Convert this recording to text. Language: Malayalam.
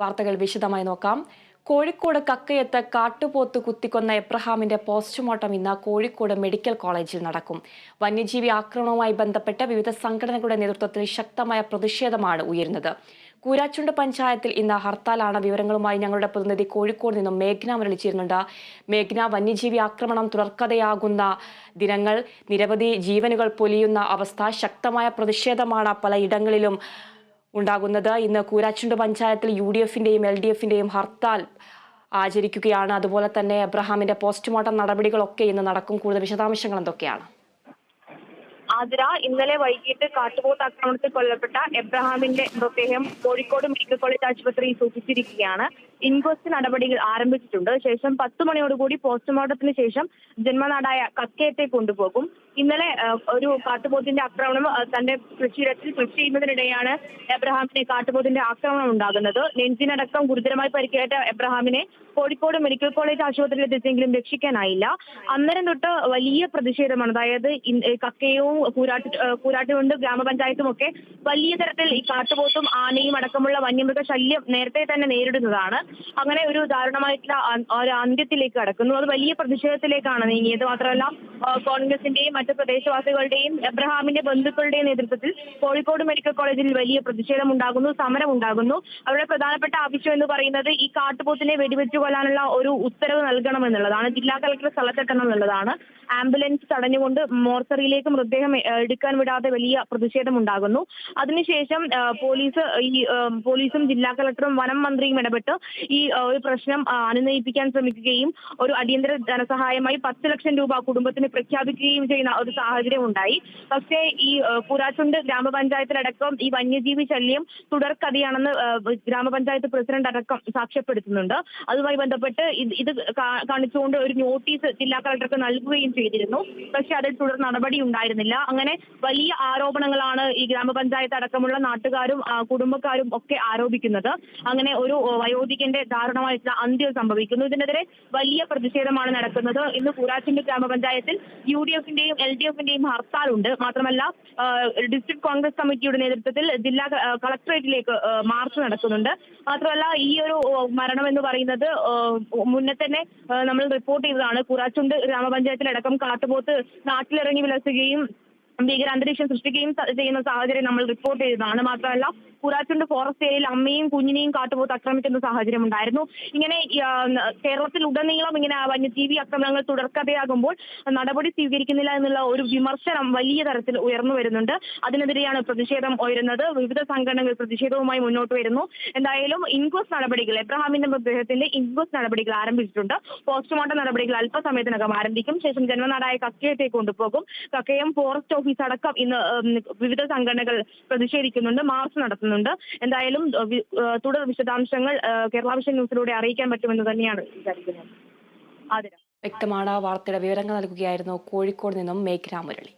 വാർത്തകൾ വിശദമായി നോക്കാം. കോഴിക്കോട് കക്കയത്ത് കാട്ടുപോത്ത് കുത്തിക്കൊന്ന എബ്രഹാമിന്റെ പോസ്റ്റ്മോർട്ടം ഇന്ന് കോഴിക്കോട് മെഡിക്കൽ കോളേജിൽ നടക്കും. വന്യജീവി ആക്രമണവുമായി ബന്ധപ്പെട്ട് വിവിധ സംഘടനകളുടെ നേതൃത്വത്തിൽ ശക്തമായ പ്രതിഷേധമാണ് ഉയരുന്നത്. കൂരാച്ചുണ്ട് പഞ്ചായത്തിൽ ഇന്ന് ഹർത്താലാണ് വിവരങ്ങളുമായി ഞങ്ങളുടെ പ്രതിനിധി കോഴിക്കോട് നിന്നും മേഘ്ന മരളിച്ചിരുന്നുണ്ട്. മേഘ്ന വന്യജീവി ആക്രമണം തുടർക്കഥയാകുന്ന ദിനങ്ങൾ നിരവധി ജീവനുകൾ പൊലിയുന്ന അവസ്ഥ ശക്തമായ പ്രതിഷേധമാണ് പലയിടങ്ങളിലും ഉണ്ടാകുന്നത്. ഇന്ന് കൂരാച്ചുണ്ട് പഞ്ചായത്തിൽ യു ഡി എഫിന്റെയും എൽ ഡി എഫിന്റെയും ഹർത്താൽ ആചരിക്കുകയാണ്. അതുപോലെ തന്നെ എബ്രഹാമിന്റെ പോസ്റ്റ്മോർട്ടം നടപടികളൊക്കെ ഇന്ന് നടക്കും. കൂടുതൽ വിശദാംശങ്ങൾ എന്തൊക്കെയാണ്? ആതിര ഇന്നലെ വൈകിട്ട് കാട്ടുപോത്ത് ആക്രമണത്തിൽ കൊല്ലപ്പെട്ട എബ്രഹാമിന്റെ മൃതദേഹം കോഴിക്കോട് മെഡിക്കൽ കോളേജ് ആശുപത്രിയിൽ സൂക്ഷിച്ചിരിക്കുകയാണ്. ഇൻക്വസ്റ്റ് നടപടികൾ ആരംഭിച്ചിട്ടുണ്ട്. ശേഷം പത്ത് മണിയോടുകൂടി പോസ്റ്റ്മോർട്ടത്തിന് ശേഷം ജന്മനാടായ കക്കയത്തെ കൊണ്ടുപോകും. ഇന്നലെ ഒരു കാട്ടുപോത്തിന്റെ ആക്രമണം തന്റെ കൃഷിയിടത്തിൽ കൃഷി ചെയ്യുന്നതിനിടെയാണ് എബ്രഹാമിനെ കാട്ടുപോത്തിന്റെ ആക്രമണം ഉണ്ടാകുന്നത്. നെഞ്ചിനടക്കം ഗുരുതരമായി പരിക്കേറ്റ എബ്രഹാമിനെ കോഴിക്കോട് മെഡിക്കൽ കോളേജ് ആശുപത്രിയിൽ എത്തിച്ചെങ്കിലും രക്ഷിക്കാനായില്ല. അന്നേരം തൊട്ട് വലിയ പ്രതിഷേധമാണ്. അതായത് കക്കയവും കൂരാട്ട് കൂരാട്ടുകൊണ്ട് ഗ്രാമപഞ്ചായത്തും ഒക്കെ വലിയ തരത്തിൽ ഈ കാട്ടുപോത്തും ആനയും അടക്കമുള്ള വന്യമൃഗ ശല്യം നേരത്തെ തന്നെ നേരിടുന്നതാണ്. അങ്ങനെ ഒരു ദാരുണമായിട്ടുള്ള ഒരു അന്ത്യത്തിലേക്ക് കടക്കുന്നു. അത് വലിയ പ്രതിഷേധത്തിലേക്കാണ് നീങ്ങിയത്. മാത്രമല്ല കോൺഗ്രസിന്റെയും മറ്റു പ്രദേശവാസികളുടെയും എബ്രഹാമിന്റെ ബന്ധുക്കളുടെയും നേതൃത്വത്തിൽ കോഴിക്കോട് മെഡിക്കൽ കോളേജിൽ വലിയ പ്രതിഷേധം ഉണ്ടാകുന്നു സമരം ഉണ്ടാകുന്നു അവരുടെ പ്രധാനപ്പെട്ട ആവശ്യം എന്ന് പറയുന്നത് ഈ കാട്ടുപോത്തിനെ വെടിവെച്ചു കൊല്ലാനുള്ള ഒരു ഉത്തരവ് നൽകണം എന്നുള്ളതാണ് ജില്ലാ കളക്ടർ സ്ഥലത്തെത്തണം എന്നുള്ളതാണ്. ആംബുലൻസ് തടഞ്ഞുകൊണ്ട് മോർച്ചറിയിലേക്ക് മൃതദേഹം എ- എടുക്കാൻ വിടാതെ വലിയ പ്രതിഷേധം ഉണ്ടാകുന്നു അതിനുശേഷം പോലീസ് ഈ പോലീസും ജില്ലാ കളക്ടറും വനം മന്ത്രിയും ഇടപെട്ട് ഈ ഒരു പ്രശ്നം അനുനയിപ്പിക്കാൻ ശ്രമിക്കുകയും ഒരു അടിയന്തര ധനസഹായമായി പത്ത് ലക്ഷം രൂപ കുടുംബത്തിന് പ്രഖ്യാപിക്കുകയും ചെയ്യുന്ന ഒരു സാഹചര്യം ഉണ്ടായി. പക്ഷേ ഈ പുരാച്ചുണ്ട് ഗ്രാമപഞ്ചായത്തിലടക്കം ഈ വന്യജീവി ശല്യം തുടർക്കഥയാണെന്ന് ഗ്രാമപഞ്ചായത്ത് പ്രസിഡന്റ് അടക്കം സാക്ഷ്യപ്പെടുത്തുന്നുണ്ട്. അതുമായി ബന്ധപ്പെട്ട് ഇത് കാണിച്ചുകൊണ്ട് ഒരു നോട്ടീസ് ജില്ലാ കളക്ടർക്ക് നൽകുകയും ചെയ്തിരുന്നു. പക്ഷെ അതിൽ തുടർ നടപടി ഉണ്ടായിരുന്നില്ല. അങ്ങനെ വലിയ ആരോപണങ്ങളാണ് ഈ ഗ്രാമപഞ്ചായത്ത് അടക്കമുള്ള നാട്ടുകാരും കുടുംബക്കാരും ഒക്കെ ആരോപിക്കുന്നത്. അങ്ങനെ ഒരു വയോധികന്റെ ദാരുണമായിട്ടുള്ള അന്ത്യം സംഭവിക്കുന്നു. ഇതിനെതിരെ വലിയ പ്രതിഷേധമാണ് നടക്കുന്നത്. ഇന്ന് കൂരാച്ചിന്റെ ഗ്രാമപഞ്ചായത്തിൽ യു ഡി എഫിന്റെയും എൽ ഡി എഫിന്റെയും ഹർത്താലുണ്ട്. മാത്രമല്ല ഡിസ്ട്രിക്ട് കോൺഗ്രസ് കമ്മിറ്റിയുടെ നേതൃത്വത്തിൽ ജില്ലാ കളക്ടറേറ്റിലേക്ക് മാർച്ച് നടക്കുന്നുണ്ട്. മാത്രമല്ല ഈ ഒരു മരണം എന്ന് പറയുന്നത് മുന്നേ തന്നെ നമ്മൾ റിപ്പോർട്ട് ചെയ്തതാണ്. കുറാച്ചുണ്ട് ഗ്രാമപഞ്ചായത്തിലടക്കം കാട്ടുപോത്ത് നാട്ടിലിറങ്ങി വിലസുകയും ഭീകരാന്തരീക്ഷം സൃഷ്ടിക്കുകയും ചെയ്യുന്ന സാഹചര്യം നമ്മൾ റിപ്പോർട്ട് ചെയ്തതാണ്. മാത്രമല്ല കൂരാച്ചുണ്ട് ഫോറസ്റ്റ് ഏരിയയിൽ അമ്മയും കുഞ്ഞിനെയും കാട്ടുപോത്ത് ആക്രമിക്കുന്ന സാഹചര്യം ഉണ്ടായിരുന്നു. ഇങ്ങനെ കേരളത്തിൽ ഉടനീളം ഇങ്ങനെ വന്യജീവി ആക്രമണങ്ങൾ തുടർക്കഥയാകുമ്പോൾ നടപടി സ്വീകരിക്കുന്നില്ല എന്നുള്ള ഒരു വിമർശനം വലിയ തരത്തിൽ ഉയർന്നു വരുന്നുണ്ട്. അതിനെതിരെയാണ് പ്രതിഷേധം ഉയരുന്നത്. വിവിധ സംഘടനകൾ പ്രതിഷേധവുമായി മുന്നോട്ട് വരുന്നു. എന്തായാലും ഇൻക്വസ്റ്റ് നടപടികൾ എബ്രഹാമിന്റെ മൃതദേഹത്തിന്റെ ഇൻക്വസ്റ്റ് നടപടികൾ ആരംഭിച്ചിട്ടുണ്ട്. പോസ്റ്റ്മോർട്ടം നടപടികൾ അല്പസമയത്തിനകം ആരംഭിക്കും. ശേഷം ജന്മനാടായ കക്കയത്തേക്ക് കൊണ്ടുപോകും. കക്കയം ഫോറസ്റ്റ് ഓഫീസ് അടക്കം ഇന്ന് വിവിധ സംഘടനകൾ പ്രതിഷേധിക്കുന്നുണ്ട് മാർച്ച് നടത്തുന്നുണ്ട്. എന്തായാലും തുടർ വിശദാംശങ്ങൾ കേരള വിഷൻ ന്യൂസിലൂടെ അറിയിക്കാൻ പറ്റുമെന്ന് തന്നെയാണ് വിചാരിക്കുന്നത്. വ്യക്തമാണ് വാർത്തയുടെ വിവരങ്ങൾ നൽകുകയായിരുന്നു കോഴിക്കോട് നിന്നും മേഘ്ന മുരളി.